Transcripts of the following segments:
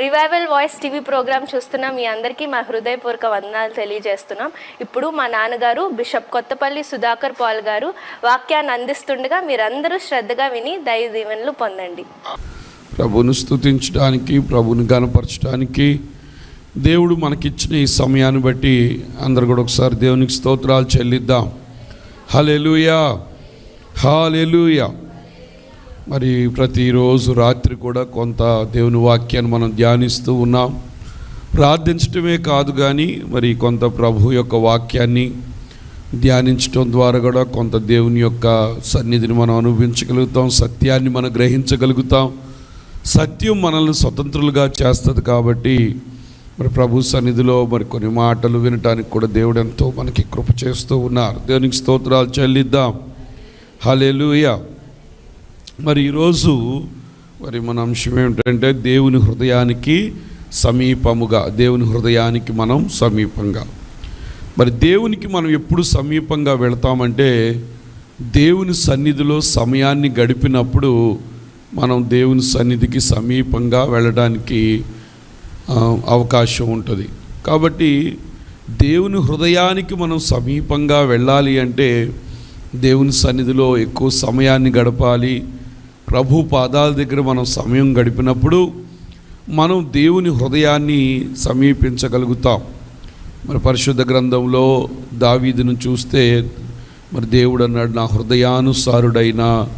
Revival voice TV programme చూస్తున్న మీ అందరికీ మా హృదయపూర్వక వందనాలు తెలియజేస్తున్నాం. ఇప్పుడు మా నాన్నగారు బిషప్ కొత్తపల్లి సుధాకర్ పాల్ గారు వాక్యాన్ని అందిస్తుండగా మీరందరూ శ్రద్ధగా విని దైవ దీవెనలు పొందండి. ప్రభుని స్థుతించడానికి ప్రభుని గనపరచడానికి దేవుడు మనకిచ్చిన ఈ సమయాన్ని బట్టి అందరు కూడా ఒకసారి దేవునికి స్తోత్రాలు చెల్లిద్దాం. హలెలుయా హాలెలుయా మరి ప్రతిరోజు రాత్రి కూడా కొంత దేవుని వాక్యాన్ని మనం ధ్యానిస్తూ ఉన్నాం. ప్రార్థించటమే కాదు కానీ మరి కొంత ప్రభు యొక్క వాక్యాన్ని ధ్యానించటం ద్వారా కూడా కొంత దేవుని యొక్క సన్నిధిని మనం అనుభవించగలుగుతాం సత్యాన్ని మనం గ్రహించగలుగుతాం. సత్యం మనల్ని స్వతంత్రులుగా చేస్తుంది కాబట్టి మరి ప్రభు సన్నిధిలో మరి కొన్ని మాటలు వినటానికి కూడా దేవుడు ఎంతో మనకి కృప చేస్తూ ఉన్నారు. దేవునికి స్తోత్రాలు చెల్లిద్దాం. హలెలుయా మరి ఈరోజు మరి మన అంశం ఏమిటంటే దేవుని హృదయానికి సమీపముగా దేవుని హృదయానికి మనం సమీపంగా. మరి దేవునికి మనం ఎప్పుడు సమీపంగా వెళతామంటే దేవుని సన్నిధిలో సమయాన్ని గడిపినప్పుడు మనం దేవుని సన్నిధికి సమీపంగా వెళ్ళడానికి అవకాశం ఉంటుంది. కాబట్టి దేవుని హృదయానికి మనం సమీపంగా వెళ్ళాలి అంటే దేవుని సన్నిధిలో ఎక్కువ సమయాన్ని గడపాలి. ప్రభు పాదాల దగ్గర మనం సమయం గడిపినప్పుడు మనం దేవుని హృదయాన్ని సమీపించగలుగుతాం. మరి పరిశుద్ధ గ్రంథంలో దావీదును చూస్తే మరి దేవుడు అన్నాడు నా హృదయానుసారుడైన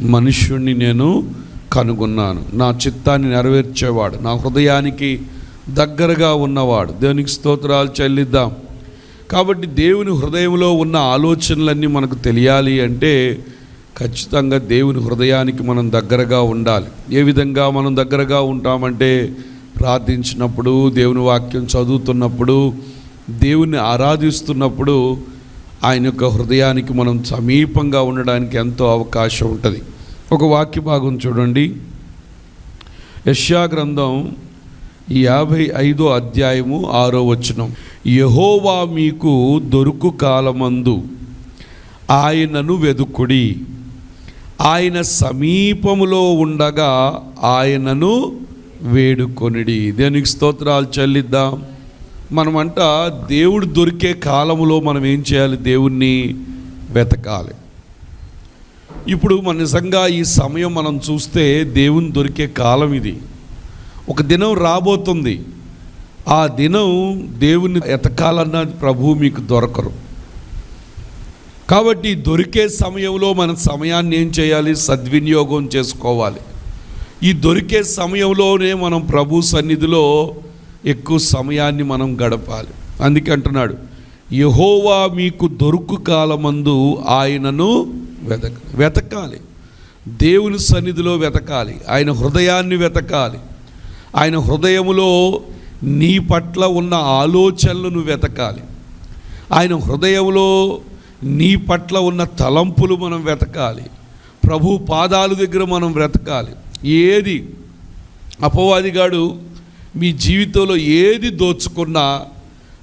మనుష్యుణ్ణి నేను కనుగొన్నాను. నా చిత్తాన్ని నెరవేర్చేవాడు నా హృదయానికి దగ్గరగా ఉన్నవాడు. దేవునికి స్తోత్రాలు చెల్లిద్దాం. కాబట్టి దేవుని హృదయంలో ఉన్న ఆలోచనలన్నీ మనకు తెలియాలి అంటే ఖచ్చితంగా దేవుని హృదయానికి మనం దగ్గరగా ఉండాలి. ఏ విధంగా మనం దగ్గరగా ఉంటామంటే ప్రార్థించినప్పుడు దేవుని వాక్యం చదువుతున్నప్పుడు దేవుని ఆరాధిస్తున్నప్పుడు ఆయన యొక్క హృదయానికి మనం సమీపంగా ఉండడానికి ఎంతో అవకాశం ఉంటుంది. ఒక వాక్య భాగం చూడండి. యష్యా గ్రంథం యాభై ఐదో అధ్యాయము ఆరో వచనం. యహోవా మీకు దొరుకు కాలమందు ఆయనను వెదుకుడి. ఆయన సమీపములో ఉండగా ఆయనను వేడుకొనిడి. దేనికి స్తోత్రాలు చెల్లిద్దాం. మనమంట దేవుడు దొరికే కాలంలో మనం ఏం చేయాలి? దేవుణ్ణి వెతకాలి. ఇప్పుడు మన నిజంగా ఈ సమయం మనం చూస్తే దేవుని దొరికే కాలం ఇది. ఒక దినం రాబోతుంది. ఆ దినం దేవుని ఎతకాలన్న ప్రభువు మీకు దొరకరు. కాబట్టి దొరికే సమయంలో మన సమయాన్ని ఏం చేయాలి? సద్వినియోగం చేసుకోవాలి. ఈ దొరికే సమయంలోనే మనం ప్రభు సన్నిధిలో ఎక్కువ సమయాన్ని మనం గడపాలి. అందుకే అంటున్నాడు యహోవా మీకు దొరుకు కాలమందు ఆయనను వెతక వెతకాలి. దేవుని సన్నిధిలో వెతకాలి. ఆయన హృదయాన్ని వెతకాలి. ఆయన హృదయములో నీ పట్ల ఉన్న ఆలోచనలను వెతకాలి. ఆయన హృదయంలో నీ పట్ల ఉన్న తలంపులు మనం వెతకాలి. ప్రభు పాదాల దగ్గర మనం వెతకాలి. ఏది అపవాదిగాడు మీ జీవితంలో ఏది దోచుకున్నా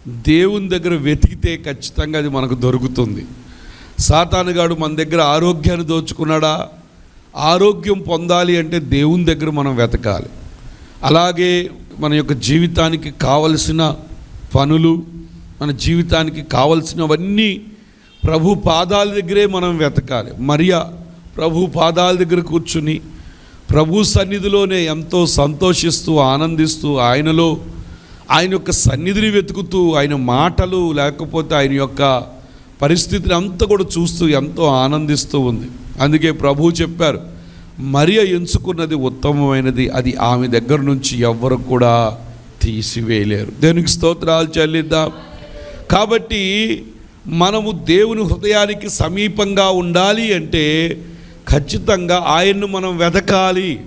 దేవుని దగ్గర వెతికితే ఖచ్చితంగా అది మనకు దొరుకుతుంది. సాతానుగాడు మన దగ్గర ఆరోగ్యాన్ని దోచుకున్నాడా? ఆరోగ్యం పొందాలి అంటే దేవుని దగ్గర మనం వెతకాలి. అలాగే మన యొక్క జీవితానికి కావలసిన పనులు మన జీవితానికి కావలసినవన్నీ ప్రభు పాదాల దగ్గరే మనం వెతకాలి. మరియా ప్రభు పాదాల దగ్గర కూర్చుని ప్రభు సన్నిధిలోనే ఎంతో సంతోషిస్తూ ఆనందిస్తూ ఆయనలో ఆయన యొక్క సన్నిధిని వెతుకుతూ ఆయన మాటలు లేకపోతే ఆయన యొక్క పరిస్థితిని అంతా కూడా చూస్తూ ఎంతో ఆనందిస్తూ ఉంది. అందుకే ప్రభువు చెప్పారు మరియ ఎంచుకున్నది ఉత్తమమైనది అది ఆమె దగ్గర నుంచి ఎవ్వరు కూడా తీసివేయలేరు. దేనికి స్తోత్రాలు చెల్లిద్దాం. కాబట్టి మనము దేవుని హృదయానికి సమీపంగా ఉండాలి అంటే ఖచ్చితంగా ఆయన్ను మనం వెతకాలి.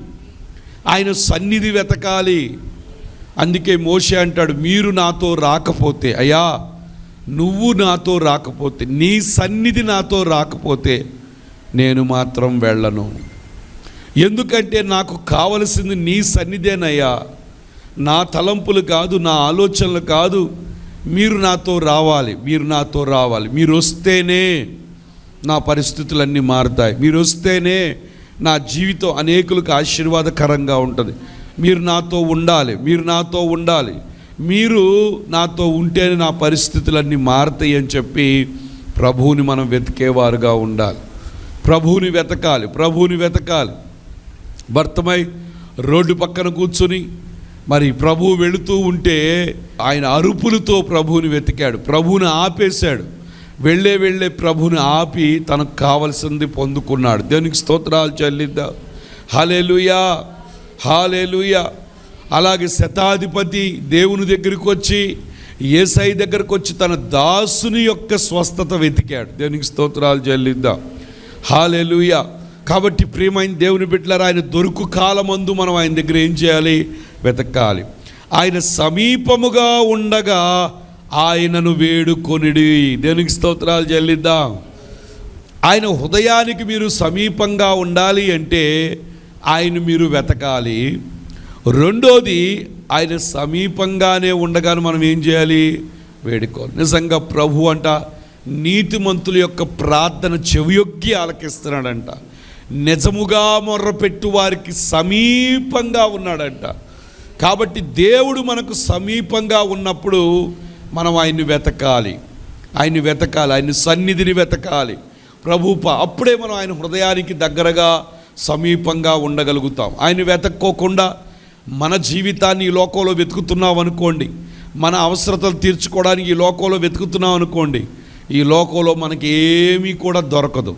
ఆయన సన్నిధి వెతకాలి. అందుకే మోషే అంటాడు మీరు నాతో రాకపోతే అయ్యా నువ్వు నాతో రాకపోతే నీ సన్నిధి నాతో రాకపోతే నేను మాత్రం వెళ్ళను. ఎందుకంటే నాకు కావలసింది నీ సన్నిధేనయ్యా. నా తలంపులు కాదు నా ఆలోచనలు కాదు. మీరు నాతో రావాలి మీరు నాతో రావాలి. మీరు వస్తేనే నా పరిస్థితులన్నీ మారుతాయి. మీరు వస్తేనే నా జీవితం అనేకులకు ఆశీర్వాదకరంగా ఉంటుంది. మీరు నాతో ఉండాలి మీరు నాతో ఉండాలి. మీరు నాతో ఉంటేనే నా పరిస్థితులన్నీ మారుతాయి అని చెప్పి ప్రభువుని మనం వెతికేవారుగా ఉండాలి. ప్రభువుని వెతకాలి ప్రభువుని వెతకాలి. భర్తమై రోడ్డు పక్కన కూర్చుని మరి ప్రభువు వెళుతూ ఉంటే ఆయన అరుపులతో ప్రభువుని వెతికాడు. ప్రభువుని ఆపేశాడు. వెళ్ళే వెళ్ళే ప్రభువుని ఆపి తనకు కావలసింది పొందుకున్నాడు. దేవునికి స్తోత్రాలు చెల్లిద్దాం. హాలేలుయా హాలేలుయా అలాగే శతాధిపతి దేవుని దగ్గరికి వచ్చి ఏసై దగ్గరికి వచ్చి తన దాసుని యొక్క స్వస్థత వెతికాడు. దేవునికి స్తోత్రాలు చెల్లిద్దాం. హాలేలుయా కాబట్టి ప్రియమైన దేవుని బిడ్డలారా ఆయన దొరుకు కాలమందు మనం ఆయన దగ్గర ఏం చేయాలి? వెతకాలి. ఆయన సమీపముగా ఉండగా ఆయనను వేడుకొనిడి. దేనికి స్తోత్రాలు చెల్లిద్దాం? ఆయన హృదయానికి మీరు సమీపంగా ఉండాలి అంటే ఆయన మీరు వెతకాలి. రెండోది ఆయన సమీపంగానే ఉండగానే మనం ఏం చేయాలి? వేడుకోవాలి. నిజంగా ప్రభు అంట నీతిమంతుల యొక్క ప్రార్థన చెవియొగ్గి ఆలకిస్తున్నాడంట. నిజముగా మొర్రపెట్టు వారికి సమీపంగా ఉన్నాడంట. కాబట్టి దేవుడు మనకు సమీపంగా ఉన్నప్పుడు మనం ఆయన్ని వెతకాలి. ఆయన్ని వెతకాలి. ఆయన సన్నిధిని వెతకాలి. ప్రభుప అప్పుడే మనం ఆయన హృదయానికి దగ్గరగా సమీపంగా ఉండగలుగుతాం. ఆయన వెతక్కోకుండా మన జీవితాన్ని ఈ లోకంలో వెతుకుతున్నాం అనుకోండి. మన అవసరతలు తీర్చుకోవడానికి ఈ లోకంలో వెతుకుతున్నాం అనుకోండి. ఈ లోకంలో మనకి ఏమీ కూడా దొరకదు.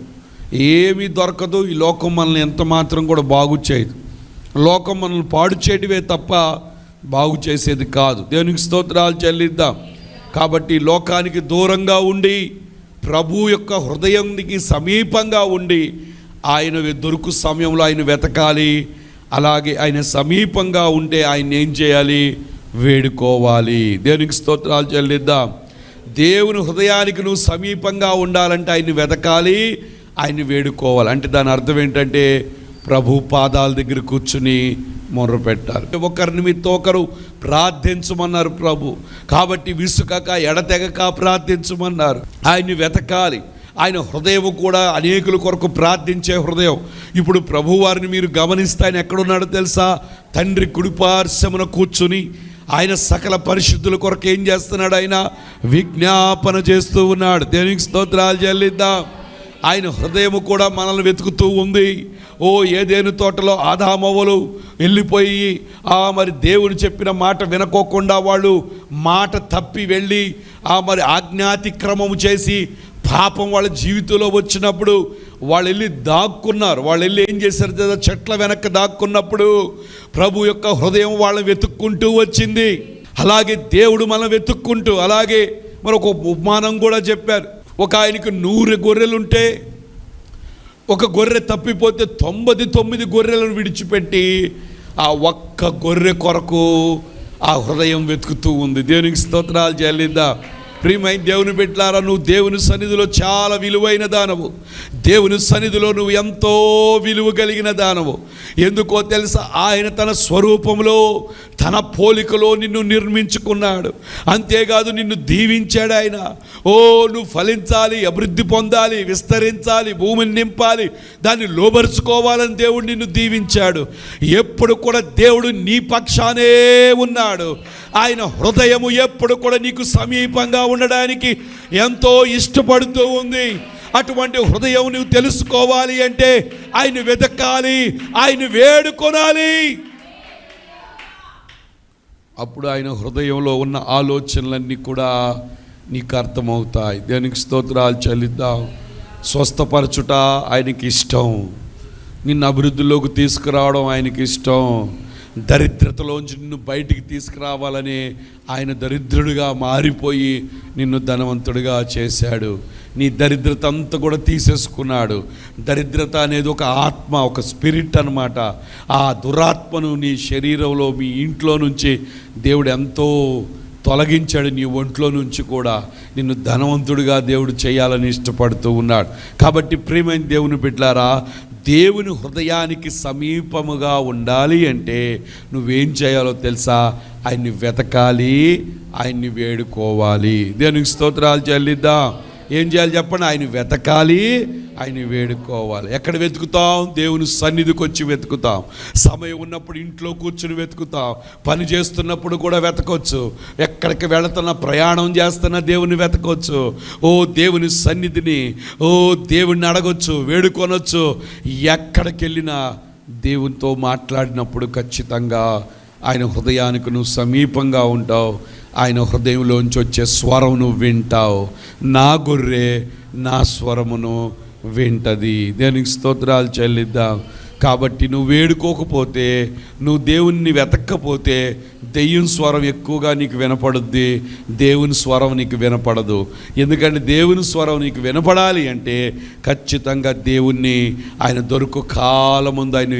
ఏమీ దొరకదు. ఈ లోకం మనల్ని ఎంత మాత్రం కూడా బాగు చేయదు. లోకం మనల్ని పాడు చేయడమే తప్ప బాగు చేసేది కాదు. దేవునికి స్తోత్రాలు చెల్లిద్దాం. కాబట్టి లోకానికి దూరంగా ఉండి ప్రభు యొక్క హృదయానికి సమీపంగా ఉండి ఆయన దొరుకు సమయంలో ఆయన వెతకాలి. అలాగే ఆయన సమీపంగా ఉంటే ఆయన ఏం చేయాలి? వేడుకోవాలి. దేవునికి స్తోత్రాలు చెల్లిద్దాం. దేవుని హృదయానికి నువ్వు సమీపంగా ఉండాలంటే ఆయన్ని వెతకాలి ఆయన్ని వేడుకోవాలి. అంటే దాని అర్థం ఏంటంటే ప్రభు పాదాల దగ్గర కూర్చుని మొర్ర పెట్టాలి ఒకరి నిమిత్తం ఒకరు ప్రార్థించమన్నారు ప్రభు. కాబట్టి విసుకక ఎడతెగక ప్రార్థించమన్నారు. ఆయన్ని వెతకాలి. ఆయన హృదయం కూడా అనేకుల కొరకు ప్రార్థించే హృదయం. ఇప్పుడు ప్రభువారిని మీరు గమనిస్తే ఆయన ఎక్కడున్నాడో తెలుసా? తండ్రి కుడిపార్శ్వమున కూర్చుని ఆయన సకల పరిశుద్ధుల కొరకు ఏం చేస్తున్నాడు ఆయన? విజ్ఞాపన చేస్తూ ఉన్నాడు. దేనికి స్తోత్రాలు చెల్లిద్దాం. ఆయన హృదయం కూడా మనల్ని వెతుకుతూ ఉంది. ఓ ఏదేను తోటలో ఆదామవ్వలు వెళ్ళిపోయి ఆ మరి దేవుడు చెప్పిన మాట వినకోకుండా వాళ్ళు మాట తప్పి వెళ్ళి ఆ మరి ఆజ్ఞాతిక్రమము చేసి పాపం వాళ్ళ జీవితంలో వచ్చినప్పుడు వాళ్ళు వెళ్ళి దాక్కున్నారు. వాళ్ళు వెళ్ళి ఏం చేశారు కదా చెట్ల వెనక్కి దాక్కున్నప్పుడు ప్రభు యొక్క హృదయం వాళ్ళని వెతుక్కుంటూ వచ్చింది. అలాగే దేవుడు మనం వెతుక్కుంటూ అలాగే మరి ఒక ఉపమానం కూడా చెప్పారు. ఒక ఆయనకి నూరు గొర్రెలుంటే ఒక గొర్రె తప్పిపోతే తొంభై తొమ్మిది గొర్రెలను విడిచిపెట్టి ఆ ఒక్క గొర్రె కొరకు ఆ హృదయం వెతుకుతూ ఉంది. దేవునికి స్తోత్రాలు చెల్లిద్దా. ప్రియమైన దేవుని పెట్టారా నువ్వు దేవుని సన్నిధిలో చాలా విలువైన దానవు. దేవుని సన్నిధిలో నువ్వు ఎంతో విలువ కలిగిన దానవు. ఎందుకో తెలుసా ఆయన తన స్వరూపంలో తన పోలికలో నిన్ను నిర్మించుకున్నాడు. అంతేకాదు నిన్ను దీవించాడు ఆయన. ఓ నువ్వు ఫలించాలి అభివృద్ధి పొందాలి విస్తరించాలి భూమిని నింపాలి దాన్ని లోబరుచుకోవాలని దేవుడు నిన్ను దీవించాడు. ఎప్పుడు కూడా దేవుడు నీ పక్షానే ఉన్నాడు. ఆయన హృదయము ఎప్పుడు కూడా నీకు సమీపంగా ఉండడానికి ఎంతో ఇష్టపడుతూ ఉంది. అటువంటి హృదయం నువ్వు తెలుసుకోవాలి అంటే ఆయన వెతకాలి ఆయన వేడుకొనాలి. అప్పుడు ఆయన హృదయంలో ఉన్న ఆలోచనలన్నీ కూడా నీకు అర్థమవుతాయి. దేనికి స్తోత్రాలు చెల్లిద్దాం. స్వస్థపరచుట ఆయనకి ఇష్టం. నిన్ను అభివృద్ధిలోకి తీసుకురావడం ఆయనకి ఇష్టం. దరిద్రతలోంచి నిన్ను బయటికి తీసుకురావాలని ఆయన దరిద్రుడిగా మారిపోయి నిన్ను ధనవంతుడిగా చేశాడు. నీ దరిద్రత అంతా కూడా తీసేసుకున్నాడు. దరిద్రత అనేది ఒక ఆత్మ ఒక స్పిరిట్ అనమాట ఆ దురాత్మను నీ శరీరంలో మీ ఇంట్లో నుంచి దేవుడు ఎంతో తొలగించాడు నీ ఒంట్లో నుంచి కూడా. నిన్ను ధనవంతుడిగా దేవుడు చేయాలని ఇష్టపడుతూ ఉన్నాడు. కాబట్టి ప్రియమైన దేవుని బిడ్డారా దేవుని హృదయానికి సమీపముగా ఉండాలి అంటే నువ్వేం చేయాలో తెలుసా? ఆయన్ని వెతకాలి ఆయన్ని వేడుకోవాలి. దేనికి స్తోత్రాలు చెల్లిద్దాం. ఏం చేయాలి చెప్పండి? ఆయన వెతకాలి ఆయన వేడుకోవాలి. ఎక్కడ వెతుకుతాం? దేవుని సన్నిధికి వచ్చి వెతుకుతాం. సమయం ఉన్నప్పుడు ఇంట్లో కూర్చుని వెతుకుతాం. పని చేస్తున్నప్పుడు కూడా వెతకొచ్చు. ఎక్కడికి వెళుతున్న ప్రయాణం చేస్తున్న దేవుని వెతకొచ్చు. ఓ దేవుని సన్నిధిని ఓ దేవుణ్ణి అడగొచ్చు వేడుకొనొచ్చు. ఎక్కడికి వెళ్ళినా దేవునితో మాట్లాడినప్పుడు ఖచ్చితంగా ఆయన హృదయానికి నువ్వు సమీపంగా ఉంటావు. ఆయన హృదయంలోంచి వచ్చే స్వరం నువ్వు వింటావు. నా గొర్రె నా స్వరమును వింటది. దేనికి స్తోత్రాలు చెల్లిద్దాం. కాబట్టి నువ్వు వేడుకోకపోతే నువ్వు దేవుణ్ణి వెతక్కపోతే దెయ్యం స్వరం ఎక్కువగా నీకు వినపడుద్ది దేవుని స్వరం నీకు వినపడదు. ఎందుకంటే దేవుని స్వరం నీకు వినపడాలి అంటే ఖచ్చితంగా దేవుణ్ణి ఆయన దొరుకు కాలం ముందు ఆయన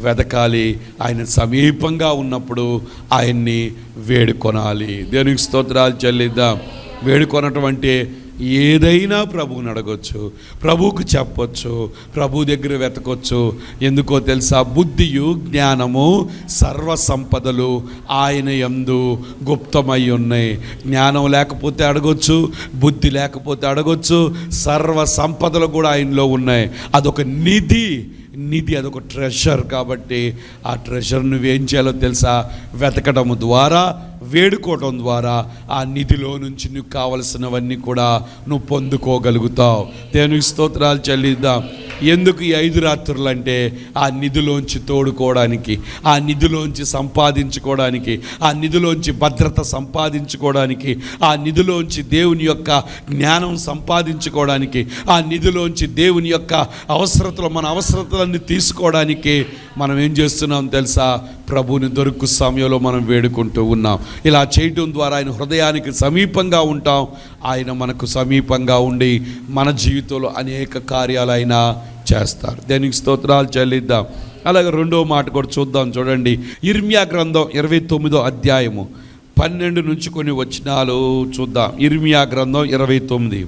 వెతకాలి ఆయన సమీపంగా ఉన్నప్పుడు ఆయన్ని వేడుకొనాలి. దేవునికి స్తోత్రాలు చెల్లిద్దాం. వేడుకొనటం అంటే ఏదైనా ప్రభువుని అడగొచ్చు ప్రభువుకు చెప్పొచ్చు ప్రభు దగ్గర వెతకొచ్చు. ఎందుకో తెలుసా? బుద్ధియు జ్ఞానము సర్వ సంపదలు ఆయన ఎందు గుప్తమై ఉన్నాయి. జ్ఞానం లేకపోతే అడగొచ్చు బుద్ధి లేకపోతే అడగొచ్చు సర్వ సంపదలు కూడా ఆయనలో ఉన్నాయి. అదొక నిధి నిధి అదొక ట్రెషర్ కాబట్టి ఆ ట్రెషర్ నువ్వేం చేయాలో తెలుసా? వెతకడం ద్వారా వేడుకోవడం ద్వారా ఆ నిధిలో నుంచి నీకు కావలసినవన్నీ కూడా నువ్వు పొందుకోగలుగుతావు. దేవునికి స్తోత్రాలు చెల్లిద్దాం. ఎందుకు ఈ ఐదు రాత్రులు అంటే ఆ నిధిలోంచి తోడుకోవడానికి ఆ నిధిలోంచి సంపాదించుకోవడానికి ఆ నిధిలోంచి భద్రత సంపాదించుకోవడానికి ఆ నిధిలోంచి దేవుని యొక్క జ్ఞానం సంపాదించుకోవడానికి ఆ నిధిలోంచి దేవుని యొక్క అవసరతలు మన అవసరతలన్నీ తీసుకోవడానికి మనం ఏం చేస్తున్నాం తెలుసా? ప్రభుని దొరుకు సమయంలో మనం వేడుకుంటూ ఉన్నాం. ఇలా చేయటం ద్వారా ఆయన హృదయానికి సమీపంగా ఉంటాం. ఆయన మనకు సమీపంగా ఉండి మన జీవితంలో అనేక కార్యాలైనా చేస్తారు. దేనికి స్తోత్రాలు చెల్లిద్దాం. అలాగే రెండో మాట కూడా చూద్దాం చూడండి. ఇర్మియా గ్రంథం ఇరవై తొమ్మిదో అధ్యాయము పన్నెండు నుంచి కొన్ని వచనాలు చూద్దాం. ఇర్మియా గ్రంథం ఇరవై తొమ్మిది.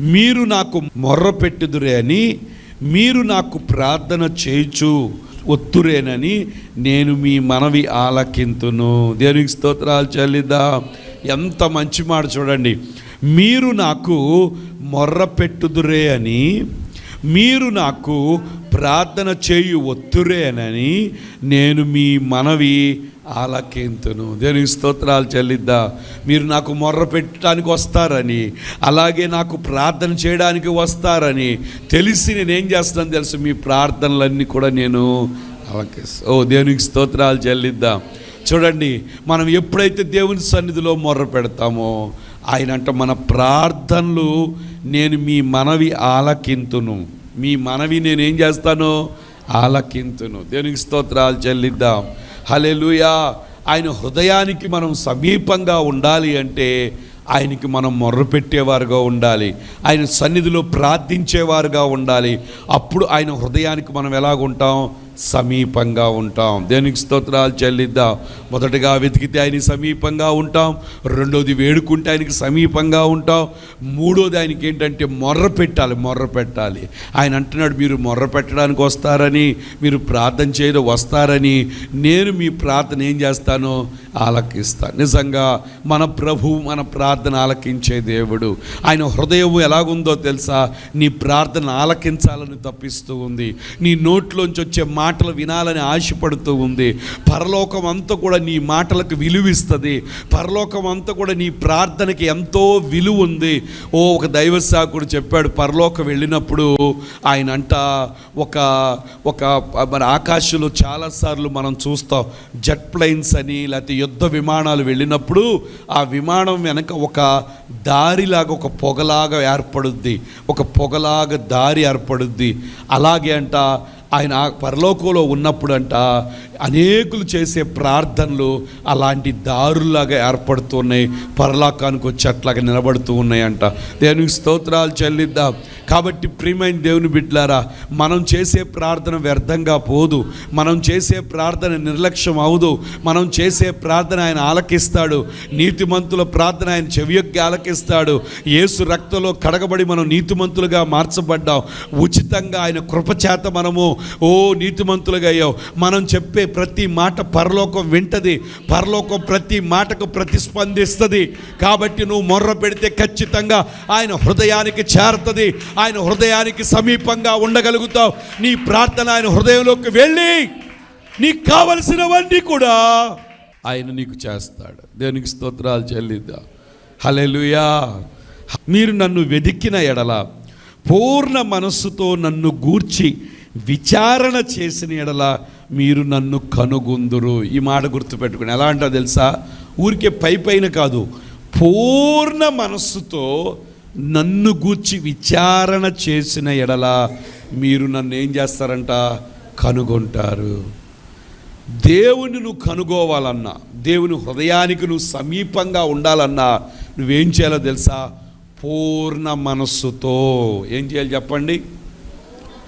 మీరు నాకు మొర్ర పెట్టుదురే అని మీరు నాకు ప్రార్థన చేయుచు ఒత్తురేనని నేను మీ మనవి ఆలకింతును. దేనికి స్తోత్రాలు చెల్లిద్దాం. ఎంత మంచి మాట చూడండి. మీరు నాకు మొర్ర పెట్టుదురే అని మీరు నాకు ప్రార్థన చేయు ఒత్తురేనని నేను మీ మనవి ఆలకింతును. దేనికి స్తోత్రాలు చెల్లిద్దా. మీరు నాకు మొర్ర పెట్టడానికి వస్తారని అలాగే నాకు ప్రార్థన చేయడానికి వస్తారని తెలిసి నేనేం చేస్తాను తెలుసు. మీ ప్రార్థనలన్నీ కూడా నేను ఆలకిస్తా. ఓ దేవునికి స్తోత్రాలు చెల్లిద్దాం. చూడండి మనం ఎప్పుడైతే దేవుని సన్నిధిలో మొర్ర పెడతామో ఆయన అంట మన ప్రార్థనలు నేను మీ మనవి ఆలకింతును. మీ మనవి నేనేం చేస్తాను ఆలకింతును. దేవునికి స్తోత్రాలు చెల్లిద్దాం. హలెలుయా ఆయన హృదయానికి మనం సమీపంగా ఉండాలి అంటే ఆయనకి మనం మొర్రు పెట్టేవారుగా ఉండాలి. ఆయన సన్నిధిలో ప్రార్థించేవారుగా ఉండాలి. అప్పుడు ఆయన హృదయానికి మనం ఎలాగుంటాం? సమీపంగా ఉంటాం. దేనికి స్తోత్రాలు చెల్లిద్దాం. మొదటగా వెతికితే ఆయన సమీపంగా ఉంటాం. రెండోది వేడుకుంటే ఆయనకి సమీపంగా ఉంటాం. మూడోది ఆయనకి ఏంటంటే మొర్ర పెట్టాలి మొర్ర పెట్టాలి. ఆయన అంటున్నాడు మీరు మొర్ర పెట్టడానికి వస్తారని మీరు ప్రార్థన చేయడం వస్తారని. నేను మీ ప్రార్థన ఏం చేస్తానో ఆలకిస్తాను. నిజంగా మన ప్రభు మన ప్రార్థన ఆలకించే దేవుడు. ఆయన హృదయం ఎలాగుందో తెలుసా? నీ ప్రార్థన ఆలకించాలని తప్పిస్తూ ఉంది. నీ నోట్లోంచి వచ్చే మా మాటలు వినాలని ఆశపడుతూ ఉంది. పరలోకం అంతా కూడా నీ మాటలకు విలువిస్తుంది. పరలోకం అంతా కూడా నీ ప్రార్థనకి ఎంతో విలువ ఉంది ఓ ఒక దైవ సాకుడు చెప్పాడు పరలోకం వెళ్ళినప్పుడు ఆయన అంట ఒక ఒక మన ఆకాశంలో చాలాసార్లు మనం చూస్తాం జెట్ ప్లైన్స్ అని లేకపోతే యుద్ధ విమానాలు వెళ్ళినప్పుడు ఆ విమానం వెనక ఒక దారిలాగా ఒక పొగలాగా ఏర్పడుద్ది. ఒక పొగలాగా దారి ఏర్పడుద్ది. అలాగే అంట ఆయన పరలోకంలో ఉన్నప్పుడంట అనేకులు చేసే ప్రార్థనలు అలాంటి దారులాగా ఏర్పడుతున్నాయి పరలోకానికి వచ్చేట్లాగా నిలబడుతూ ఉన్నాయంట. దేవునికి స్తోత్రాలు చెల్లిద్దాం. కాబట్టి ప్రియమైన దేవుని బిడ్లారా మనం చేసే ప్రార్థన వ్యర్థంగా పోదు. మనం చేసే ప్రార్థన నిర్లక్ష్యం అవదు. మనం చేసే ప్రార్థన ఆయన ఆలకిస్తాడు. నీతిమంతుల ప్రార్థన ఆయన చెవియొక్కి ఆలకిస్తాడు. యేసు రక్తంలో కడగబడి మనం నీతిమంతులుగా మార్చబడ్డాం. ఉచితంగా ఆయన కృపచేత మనము ఓ నీతిమంతులుగా అయ్యావు మనం చెప్పే ప్రతి మాట పరలోకం వింటది. పరలోకం ప్రతి మాటకు ప్రతిస్పందిస్తుంది. కాబట్టి నువ్వు మొర్ర పెడితే ఖచ్చితంగా ఆయన హృదయానికి చేరుతుంది. ఆయన హృదయానికి సమీపంగా ఉండగలుగుతావు. నీ ప్రార్థన ఆయన హృదయంలోకి వెళ్ళి నీకు కావలసినవన్నీ కూడా ఆయన నీకు చేస్తాడు. దేవునికి స్తోత్రాలు చెల్లిద్దా. హలెలుయా మీరు నన్ను వెదిక్కిన ఎడల పూర్ణ మనస్సుతో నన్ను గూర్చి విచారణ చేసిన ఎడల మీరు నన్ను కనుగొందురు. ఈ మాట గుర్తుపెట్టుకుని. ఎలా అంటో తెలుసా? ఊరికే పై పైన కాదు. పూర్ణ మనస్సుతో నన్ను గూర్చి విచారణ చేసిన ఎడల మీరు నన్ను ఏం చేస్తారంట? కనుగొంటారు. దేవుని నువ్వు కనుగోవాలన్నా దేవుని హృదయానికి నువ్వు సమీపంగా ఉండాలన్నా నువ్వేం చేయాలో తెలుసా? పూర్ణ మనస్సుతో. ఏం చేయాలి చెప్పండి?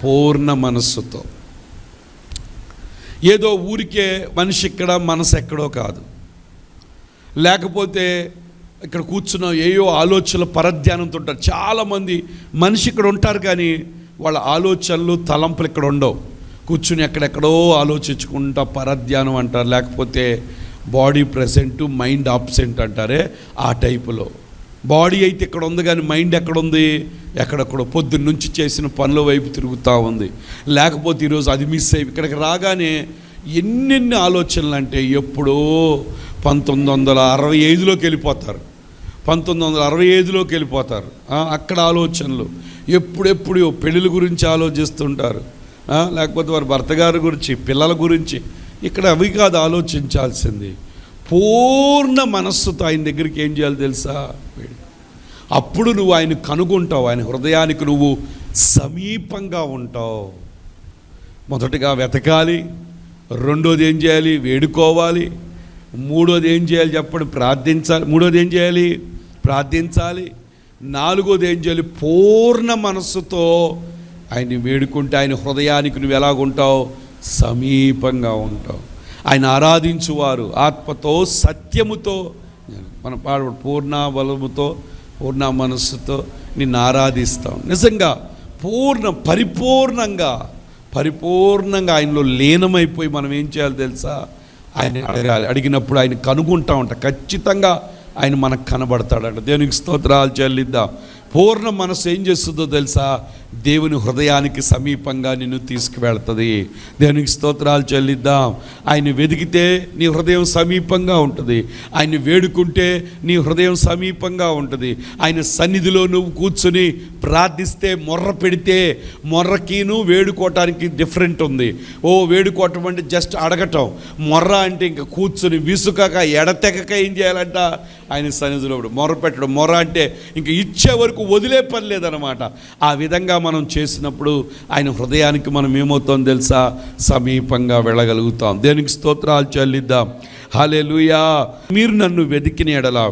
పూర్ణ మనస్సుతో. ఏదో ఊరికే మనిషి ఇక్కడ మనసు ఎక్కడో కాదు. లేకపోతే ఇక్కడ కూర్చున్న ఏయో ఆలోచనలు పరధ్యానంతో ఉంటారు చాలామంది మనిషి ఇక్కడ ఉంటారు కానీ వాళ్ళ ఆలోచనలు తలంపులు ఇక్కడ ఉండవు. కూర్చుని ఎక్కడెక్కడో ఆలోచించుకుంటా పరధ్యానం అంటారు. లేకపోతే బాడీ ప్రెసెంట్ మైండ్ ఆబ్సెంట్ అంటారే ఆ టైపులో. బాడీ అయితే ఇక్కడ ఉంది కానీ మైండ్ ఎక్కడ ఉంది? ఎక్కడెక్కడో పొద్దున్న నుంచి చేసిన పనుల వైపు తిరుగుతూ ఉంది. లేకపోతే ఈరోజు అది మిస్ అయ్యి ఇక్కడికి రాగానే ఎన్నెన్ని ఆలోచనలు అంటే ఎప్పుడో పంతొమ్మిది వందల అరవై ఐదులోకి వెళ్ళిపోతారు. పంతొమ్మిది వందల అరవై ఐదులోకి వెళ్ళిపోతారు. అక్కడ ఆలోచనలు. ఎప్పుడెప్పుడు పెళ్ళిళ్ళ గురించి ఆలోచిస్తుంటారు. లేకపోతే వారి భర్త గారి గురించి పిల్లల గురించి. ఇక్కడ అవి కాదు ఆలోచించాల్సింది. పూర్ణ మనస్సుతో ఆయన దగ్గరికి ఏం చేయాలి తెలుసా? అప్పుడు నువ్వు ఆయన కనుగొంటావు. ఆయన హృదయానికి నువ్వు సమీపంగా ఉంటావు. మొదటగా వెతకాలి రెండోది ఏం చేయాలి? వేడుకోవాలి మూడోది ఏం చేయాలి చెప్పండి? ప్రార్థించాలి మూడోది ఏం చేయాలి? ప్రార్థించాలి నాలుగోది ఏం చేయాలి? పూర్ణ మనస్సుతో ఆయన్ని వేడుకుంటే ఆయన హృదయానికి నువ్వు ఎలాగుంటావు సమీపంగా ఉంటావు. ఆయన ఆరాధించువారు ఆత్మతో సత్యముతో మన పాడు పూర్ణ బలముతో పూర్ణ మనస్సుతో నిన్ను ఆరాధిస్తాం. నిజంగా పూర్ణ పరిపూర్ణంగా పరిపూర్ణంగా ఆయనలో లీనమైపోయి మనం ఏం చేయాలి తెలుసా? ఆయన అడగాలి. అడిగినప్పుడు ఆయన కనుగొంటా ఉంటా. ఖచ్చితంగా ఆయన మనకు కనబడతాడంట. దేవునికి స్తోత్రాలు చెల్లిద్దాం. పూర్ణ మనసు ఏం చేస్తుందో తెలుసా? దేవుని హృదయానికి సమీపంగా నిన్ను తీసుకువెళ్తుంది. దేవునికి స్తోత్రాలు చెల్లిద్దాం. ఆయన వెతికితే నీ హృదయం సమీపంగా ఉంటుంది. ఆయన వేడుకుంటే నీ హృదయం సమీపంగా ఉంటుంది. ఆయన సన్నిధిలో నువ్వు కూర్చుని ప్రార్థిస్తే మొర్ర పెడితే మొర్రకిను వేడుకోవటానికి డిఫరెంట్ ఉంది. ఓ వేడుకోవటం అంటే జస్ట్ అడగటం. మొర్ర అంటే ఇంకా కూర్చుని విసుకక ఎడతెగక ఏం చేయాలంట? ఆయన సన్నిధిలో మొర్ర పెట్టడం అంటే ఇంక ఇచ్చే వరకు వదిలే పని లేదనమాట ఆ విధంగా మనం చేసినప్పుడు ఆయన హృదయానికి మనం ఏమవుతాం తెలుసా? సమీపంగా వెళ్ళగలుగుతాం. దేనికి స్తోత్రాలు చెల్లిద్దాం? లూయా మీరు నన్ను వెతికిన ఎడలా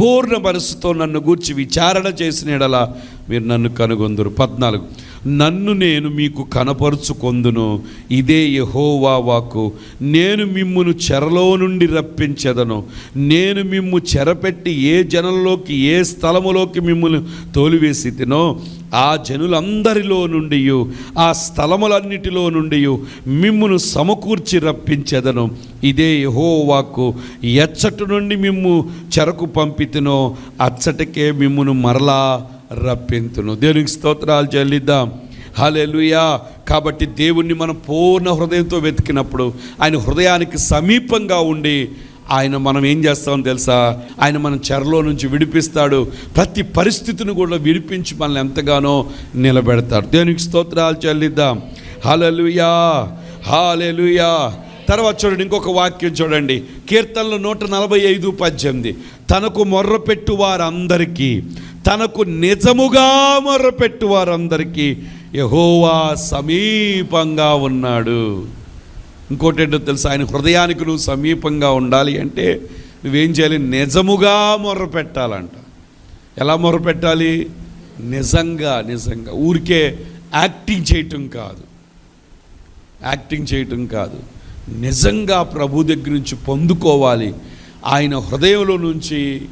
పూర్ణ మనసుతో నన్ను గూర్చి విచారణ చేసిన ఎడల మీరు నన్ను కనుగొందురు. పద్నాలుగు. నన్ను నేను మీకు కనపరుచుకొందును. ఇదే యహోవా వాకు నేను మిమ్మును చెరలో నుండి రప్పించెదను. నేను మిమ్ము చెరపెట్టి ఏ జనంలోకి ఏ స్థలములోకి మిమ్మల్ని తోలివేసి తినో ఆ జనులందరిలో నుండి ఆ స్థలములన్నిటిలో నుండి మిమ్మును సమకూర్చి రప్పించెదను. ఇదే యహోవాకు ఎచ్చటి నుండి మిమ్ము చెరకు పంపితినో అచ్చటికే మిమ్మును మరలా రప్పింతును. దేవునికి స్తోత్రాలు చెల్లిద్దాం. హలెలుయా కాబట్టి దేవుణ్ణి మనం పూర్ణ హృదయంతో వెతికినప్పుడు ఆయన హృదయానికి సమీపంగా ఉండి ఆయన మనం ఏం చేస్తామో తెలుసా? ఆయన మన చెరలో నుంచి విడిపిస్తాడు. ప్రతి పరిస్థితిని కూడా విడిపించి మనల్ని ఎంతగానో నిలబెడతాడు. దేవునికి స్తోత్రాలు చెల్లిద్దాం. హలలుయా హాలెలుయా తర్వాత చూడండి ఇంకొక వాక్యం చూడండి. కీర్తనలు నూట నలభై ఐదు పద్దెనిమిది. తనకు మొర్రపెట్టు వారందరికీ తనకు నిజముగా మొరపెట్టు వారందరికీ యహోవా సమీపంగా ఉన్నాడు. ఇంకోటి ఏంటో తెలుసు? ఆయన హృదయానికి నువ్వు సమీపంగా ఉండాలి అంటే నువ్వేం చేయాలి? నిజముగా మొర్రపెట్టాలంట ఎలా మొరపెట్టాలి? నిజంగా నిజంగా. ఊరికే యాక్టింగ్ చేయటం కాదు. యాక్టింగ్ చేయటం కాదు. నిజంగా ప్రభు దగ్గర నుంచి పొందుకోవాలి. ఆయన హృదయంలో నుంచి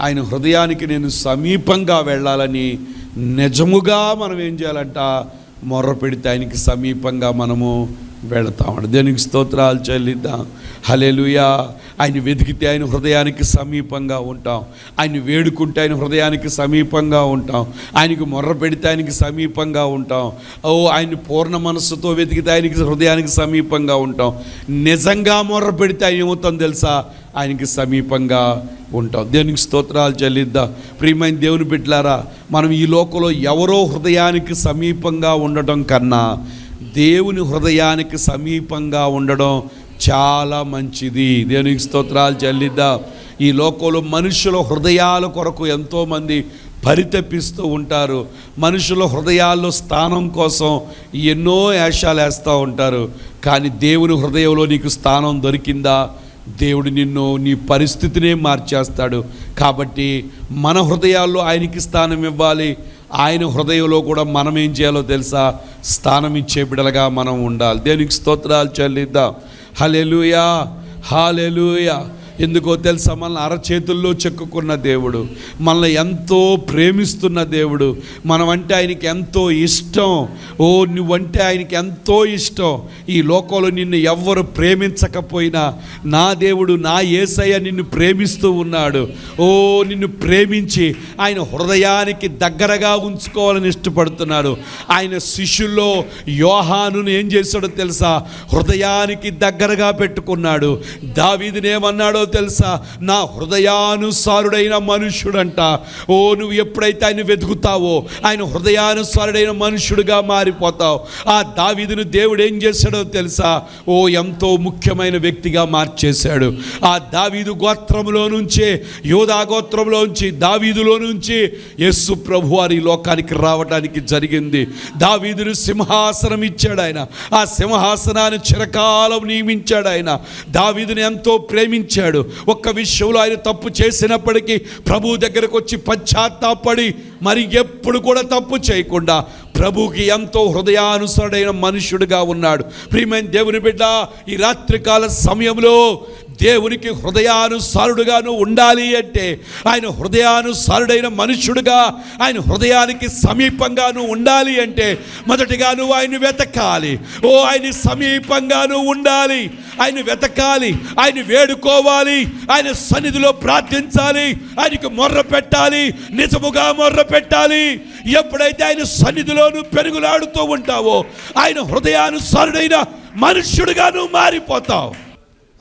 ఆయన హృదయానికి నేను సమీపంగా వెళ్ళాలని నిజముగా మనం ఏం చేయాలంట? మొర్ర పెడితే ఆయనకి సమీపంగా మనము వెళతామండి దేనికి స్తోత్రాలు చెల్లిద్దాం? హలేలుయా ఆయన వెతికితే ఆయన హృదయానికి సమీపంగా ఉంటాం. ఆయన వేడుకుంటే ఆయన హృదయానికి సమీపంగా ఉంటాం. ఆయనకు మొర్ర పెడితే ఆయనకి సమీపంగా ఉంటాం. ఓ ఆయన పూర్ణ మనస్సుతో వెతికితే ఆయనకి హృదయానికి సమీపంగా ఉంటాం. నిజంగా మొర్ర పెడితే ఆయన ఏమవుతాం తెలుసా? ఆయనకి సమీపంగా ఉంటాం. దేవునికి స్తోత్రాలు చెల్లిద్దాం. ప్రియమైన దేవుని బిడ్డలారా మనం ఈ లోకంలో ఎవరో హృదయానికి సమీపంగా ఉండటం కన్నా దేవుని హృదయానికి సమీపంగా ఉండడం చాలా మంచిది. దేవునికి స్తోత్రాలు చెల్లిద్దాం. ఈ లోకంలో మనుషుల హృదయాల కొరకు ఎంతోమంది పరితపిస్తూ ఉంటారు. మనుషుల హృదయాల్లో స్థానం కోసం ఎన్నో యాషాలు వేస్తూ ఉంటారు. కానీ దేవుని హృదయంలో నీకు స్థానం దొరికిందా? దేవుడు నిన్ను నీ పరిస్థితినే మార్చేస్తాడు. కాబట్టి మన హృదయాల్లో ఆయనకి స్థానం ఇవ్వాలి. ఆయన హృదయంలో కూడా మనం ఏం చేయాలో తెలుసా? స్థానం ఇచ్చే బిడలుగా మనం ఉండాలి. దేనికి స్తోత్రాలు చెల్లిద్దాం. హలెలుయా హాలెలుయా ఎందుకో తెలుసా? మనల్ని అరచేతుల్లో చెక్కుకున్న దేవుడు. మనల్ని ఎంతో ప్రేమిస్తున్న దేవుడు. మనమంటే ఆయనకి ఎంతో ఇష్టం. ఓ నువ్వంటే ఆయనకి ఎంతో ఇష్టం. ఈ లోకంలో నిన్ను ఎవ్వరు ప్రేమించకపోయినా నా దేవుడు నా ఏసయ్య నిన్ను ప్రేమిస్తూ ఉన్నాడు. ఓ నిన్ను ప్రేమించి ఆయన హృదయానికి దగ్గరగా ఉంచుకోవాలని ఇష్టపడుతున్నాడు. ఆయన శిష్యుల్లో యోహానును ఏం చేశాడో తెలుసా? హృదయానికి దగ్గరగా పెట్టుకున్నాడు. దావీదినేమన్నాడో తెలుసా? నా హృదయానుసారుడైన మనుష్యుడంట. ఓ నువ్వు ఎప్పుడైతే ఆయన వెతుకుతావో ఆయన హృదయానుసారుడైన మనుషుడుగా మారిపోతావు. ఆ దావీదును దేవుడు ఏం చేశాడో తెలుసా? ఓ ఎంతో ముఖ్యమైన వ్యక్తిగా మార్చేశాడు. ఆ దావీదు గోత్రంలో నుంచే యోధా గోత్రంలో నుంచి దావీదులో నుంచి యస్సు ప్రభు వారి లోకానికి రావడానికి జరిగింది. దావీదును సింహాసనం ఇచ్చాడు ఆయన. ఆ సింహాసనాన్ని చిరకాలం నియమించాడు ఆయన. దావీదుని ఎంతో ప్రేమించాడు. ఒక్క విషయంలో ఆయన తప్పు చేసినప్పటికీ ప్రభు దగ్గరకు వచ్చి పశ్చాత్తాపడి మరి ఎప్పుడు కూడా తప్పు చేయకుండా ప్రభుకి ఎంతో హృదయానుసరుడైన మనుషుడుగా ఉన్నాడు. ప్రియమైన దేవుని బిడ్డ ఈ రాత్రికాల సమయంలో దేవునికి హృదయానుసారుడుగాను ఉండాలి అంటే ఆయన హృదయానుసారుడైన మనుషుడుగా ఆయన హృదయానికి సమీపంగాను ఉండాలి అంటే మొదటిగాను ఆయన వెతకాలి. ఓ ఆయన సమీపంగాను ఉండాలి. ఆయన వెతకాలి ఆయన వేడుకోవాలి ఆయన సన్నిధిలో ప్రార్థించాలి ఆయనకు మొర్ర పెట్టాలి నిజముగా మొర్ర పెట్టాలి. ఎప్పుడైతే ఆయన సన్నిధిలోను పెరుగులాడుతూ ఉంటావో ఆయన హృదయానుసారుడైన మనుష్యుడిగా నువ్వు మారిపోతావు.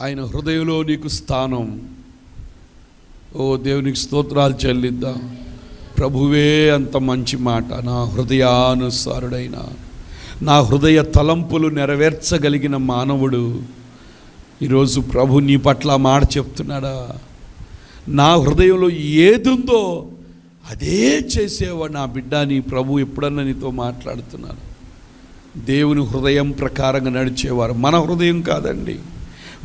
ఆయన హృదయంలో నీకు స్థానం. ఓ దేవునికి స్తోత్రాలు చెల్లిద్దాం. ప్రభువే అంత మంచి మాట నా హృదయానుసారుడైన నా హృదయ తలంపులు నెరవేర్చగలిగిన మానవుడు. ఈరోజు ప్రభు నీ పట్ల మాట చెప్తున్నాడా? నా హృదయంలో ఏదుందో అదే చేసేవాడు నా బిడ్డ. నీ ప్రభు ఎప్పుడన్నా నీతో మాట్లాడుతున్నాడు? దేవుని హృదయం ప్రకారంగా నడిచేవారు. మన హృదయం కాదండి.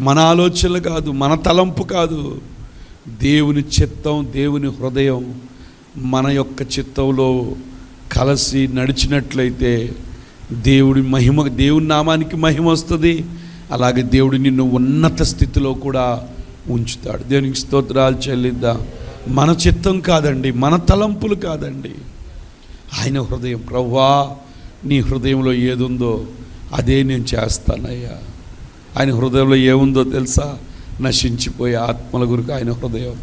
మన ఆలోచనలు కాదు మన తలంపు కాదు. దేవుని చిత్తం దేవుని హృదయం మన యొక్క చిత్తంలో కలిసి నడిచినట్లయితే దేవుడి మహిమ దేవుని నామానికి మహిమ వస్తుంది. అలాగే దేవుడు నిన్ను ఉన్నత స్థితిలో కూడా ఉంచుతాడు. దేవునికి స్తోత్రాలు చెల్లిద్దాం. మన చిత్తం కాదండి మన తలంపులు కాదండి. ఆయన హృదయం ప్రవ్వా నీ హృదయంలో ఏదుందో అదే నేను చేస్తానయ్యా. ఆయన హృదయంలో ఏముందో తెలుసా? నశించిపోయే ఆత్మల గురికి ఆయన హృదయం.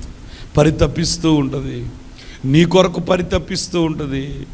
పరితపిస్తూ ఉంటుంది. నీ కొరకు పరితపిస్తూ ఉంటుంది.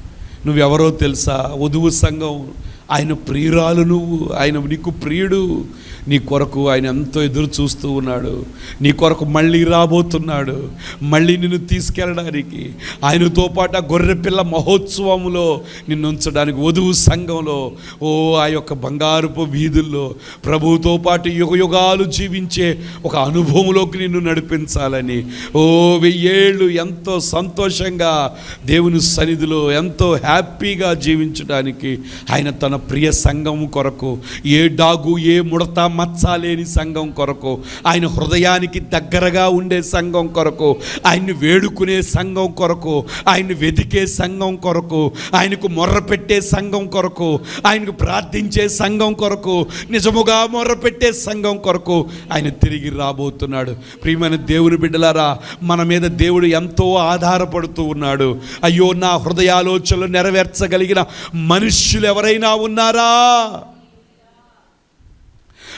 నువ్వెవరో తెలుసా? వధువు సంఘం ఆయన ప్రియురాలు నువ్వు ఆయన నీకు ప్రియుడు. నీ కొరకు ఆయన ఎంతో ఎదురు చూస్తూ ఉన్నాడు. నీ కొరకు మళ్ళీ రాబోతున్నాడు. మళ్ళీ నిన్ను తీసుకెళ్ళడానికి ఆయనతో పాటు ఆ గొర్రెపిల్ల మహోత్సవంలో నిన్ను ఉంచడానికి వధువు సంఘంలో ఓ ఆ యొక్క బంగారుపు వీధుల్లో ప్రభువుతో పాటు యుగ యుగాలు జీవించే ఒక అనుభవంలోకి నిన్ను నడిపించాలని. ఓ వెయ్యేళ్ళు ఎంతో సంతోషంగా దేవుని సన్నిధిలో ఎంతో హ్యాపీగా జీవించడానికి ఆయన తన ప్రియ సంఘం కొరకు ఏ డాగు ఏ ముడత మచ్చ లేని సంఘం కొరకు ఆయన హృదయానికి దగ్గరగా ఉండే సంఘం కొరకు ఆయన్ని వేడుకునే సంఘం కొరకు ఆయన్ని వెతికే సంఘం కొరకు ఆయనకు మొర్రపెట్టే సంఘం కొరకు ఆయనకు ప్రార్థించే సంఘం కొరకు నిజముగా మొర్రపెట్టే సంఘం కొరకు ఆయన తిరిగి రాబోతున్నాడు. ప్రియమైన దేవుని బిడ్డలారా మన మీద దేవుడు ఎంతో ఆధారపడుతూ ఉన్నాడు. అయ్యో నా హృదయాలోచనలు నెరవేర్చగలిగిన మనుష్యులు ఎవరైనా ఉన్నారా?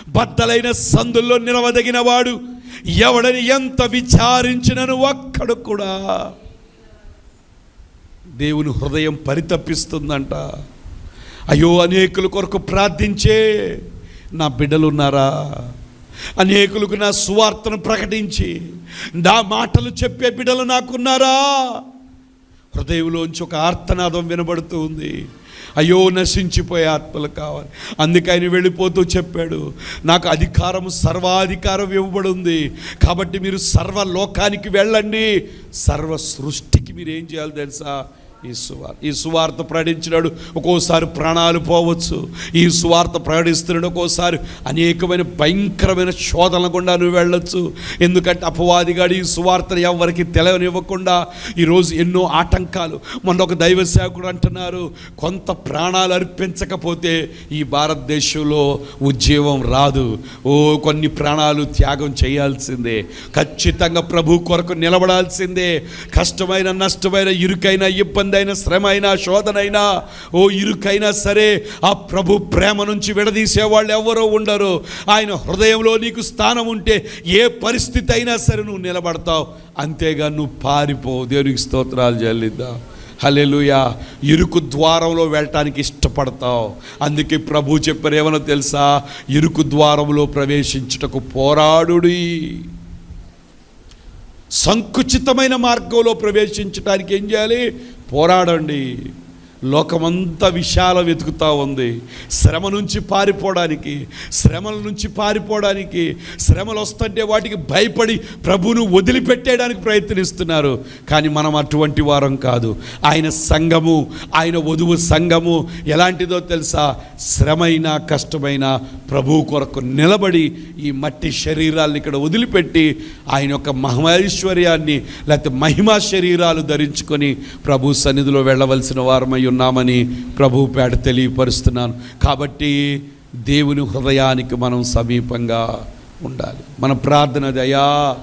బద్దలైన సందుల్లో నిలవదగిన వాడు ఎవడని ఎంత విచారించినను ఒక్కడు కూడా. దేవుని హృదయం పరితపిస్తుందంట. అయ్యో అనేకుల కొరకు ప్రార్థించే నా బిడ్డలున్నారా? అనేకులకు నా సువార్తను ప్రకటించి నా మాటలు చెప్పే బిడ్డలు నాకున్నారా? హృదయంలోంచి ఒక ఆర్తనాదం వినబడుతూ ఉంది. అయ్యో నశించిపోయే ఆత్మలు కావాలి. అందుకే ఆయన వెళ్ళిపోతూ చెప్పాడు నాకు అధికారం సర్వాధికారం ఇవ్వబడి ఉంది కాబట్టి మీరు సర్వలోకానికి వెళ్ళండి. సర్వ సృష్టికి మీరు ఏం చేయాలి తెలుసా? ఈ సువార్త ఈ సువార్త ప్రకటించినాడు. ఒక్కోసారి ప్రాణాలు పోవచ్చు. ఈ సువార్త ప్రకటిస్తున్నాడు. ఒక్కోసారి అనేకమైన భయంకరమైన శోధనల గుండా నువ్వు వెళ్ళొచ్చు. ఎందుకంటే అపవాదిగాడు ఈ సువార్తను ఎవరికి తెలియనివ్వకుండా ఈరోజు ఎన్నో ఆటంకాలు. మొన్న ఒక దైవ సేవకుడు అంటున్నారు కొంత ప్రాణాలు అర్పించకపోతే ఈ భారతదేశంలో ఉద్యోగం రాదు. ఓ కొన్ని ప్రాణాలు త్యాగం చేయాల్సిందే. ఖచ్చితంగా ప్రభు కొరకు నిలబడాల్సిందే. కష్టమైన నష్టమైన ఇరుకైన ఇబ్బంది అయినా శ్రమ అయినా శోధన అయినా ఓ ఇరుకైనా సరే ఆ ప్రభు ప్రేమ నుంచి విడదీసే వాళ్ళు ఎవరో ఉండరు. ఆయన హృదయంలో నీకు స్థానం ఉంటే ఏ పరిస్థితి అయినా సరే నువ్వు నిలబడతావు. అంతేగా నువ్వు పారిపోవు దేవునికి స్తోత్రాలు చెల్లిద్దాం. హల్లెలూయా. ఇరుకు ద్వారంలో వెళ్ళటానికి ఇష్టపడతావు. అందుకే ప్రభు చెప్పారు ఏమైనా తెలుసా? ఇరుకు ద్వారంలో ప్రవేశించుటకు పోరాడుడి. సంకుచితమైన మార్గంలో ప్రవేశించడానికి ఏం చేయాలి? పోరాడండి. లోకమంతా విశాల వెతుకుతూ ఉంది. శ్రమ నుంచి పారిపోవడానికి శ్రమల నుంచి పారిపోవడానికి శ్రమలు వస్తుంటే వాటికి భయపడి ప్రభును వదిలిపెట్టేయడానికి ప్రయత్నిస్తున్నారు. కానీ మనం అటువంటి వారం కాదు. ఆయన సంఘము ఆయన వధువు సంఘము ఎలాంటిదో తెలుసా? శ్రమైన కష్టమైన ప్రభు కొరకు నిలబడి ఈ మట్టి శరీరాలను ఇక్కడ వదిలిపెట్టి ఆయన యొక్క మహమైశ్వర్యాన్ని లేకపోతే మహిమా శరీరాలు ధరించుకొని ప్రభు సన్నిధిలో వెళ్ళవలసిన వారమై ఉన్నామని ప్రభు పేట తెలియపరుస్తున్నాను. కాబట్టి దేవుని హృదయానికి మనం సమీపంగా ఉండాలి. మన ప్రార్థన దయా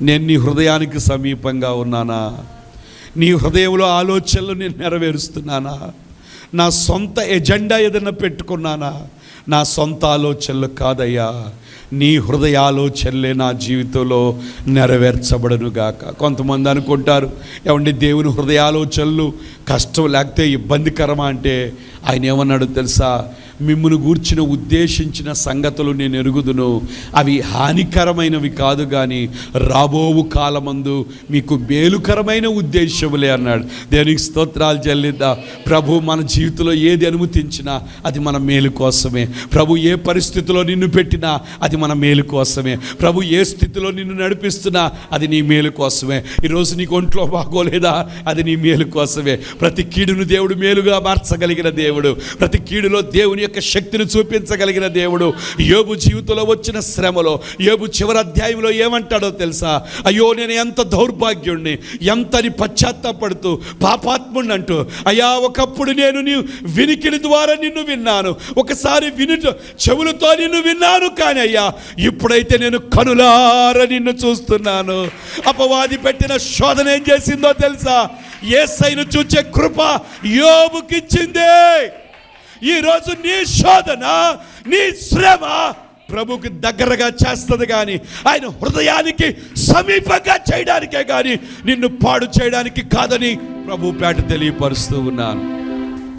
నేను నీ హృదయానికి సమీపంగా ఉన్నానా? నీ హృదయంలో ఆలోచనలు నేను నెరవేరుస్తున్నానా? నా సొంత ఎజెండా ఏదైనా పెట్టుకున్నానా? నా సొంత ఆలోచనలు కాదయ్యా. నీ హృదయ నా జీవితంలో నెరవేర్చబడను గాక కొంతమంది అనుకుంటారు ఏమండి దేవుని హృదయాలోచనలు కష్టం లేకపోతే ఇబ్బందికరమా? అంటే ఆయన ఏమన్నాడు తెలుసా? మిమ్మల్ని గూర్చిన ఉద్దేశించిన సంగతులు నేను ఎరుగుదును. అవి హానికరమైనవి కాదు కానీ రాబోవు కాలమందు మీకు మేలుకరమైన ఉద్దేశములే అన్నాడు. దేనికి స్తోత్రాలు చెల్లిద్దా. ప్రభు మన జీవితంలో ఏది అనుమతించినా అది మన మేలు కోసమే. ప్రభు ఏ పరిస్థితిలో నిన్ను పెట్టినా అది మన మేలు కోసమే. ప్రభు ఏ స్థితిలో నిన్ను నడిపిస్తున్నా అది నీ మేలు కోసమే. ఈరోజు నీకు ఒంట్లో బాగోలేదా? అది నీ మేలు కోసమే. ప్రతి కీడును దేవుడు మేలుగా మార్చగలిగిన దేవుడు. ప్రతి కీడులో దేవుని యొక్క శక్తిని చూపించగలిగిన దేవుడు. యోబు జీవితంలో వచ్చిన శ్రమలో యోబు చివరి అధ్యాయంలో ఏమంటాడో తెలుసా? అయ్యో నేను ఎంత దౌర్భాగ్యుణ్ణి ఎంతని పశ్చాత్తాపడుతూ పాపాత్ముణ్ణి అంటూ అయ్యా ఒకప్పుడు నేను నీ వినికిడి ద్వారా నిన్ను విన్నాను. ఒకసారి విని చెవులతో నిన్ను విన్నాను కానీ అయ్యా ఇప్పుడైతే నేను కనులార నిన్ను చూస్తున్నాను. అపవాది పెట్టిన శోధన ఏం చేసిందో తెలుసా? ఏసైను చూచే కృప యోబుకిచ్చిందే. ఈరోజు నీ శోధన నీ శ్రమ ప్రభుకి దగ్గరగా చేస్తుంది కానీ ఆయన హృదయానికి సమీపంగా చేయడానికే కానీ నిన్ను పాడు చేయడానికి కాదని ప్రభు పేట తెలియపరుస్తూ ఉన్నాను.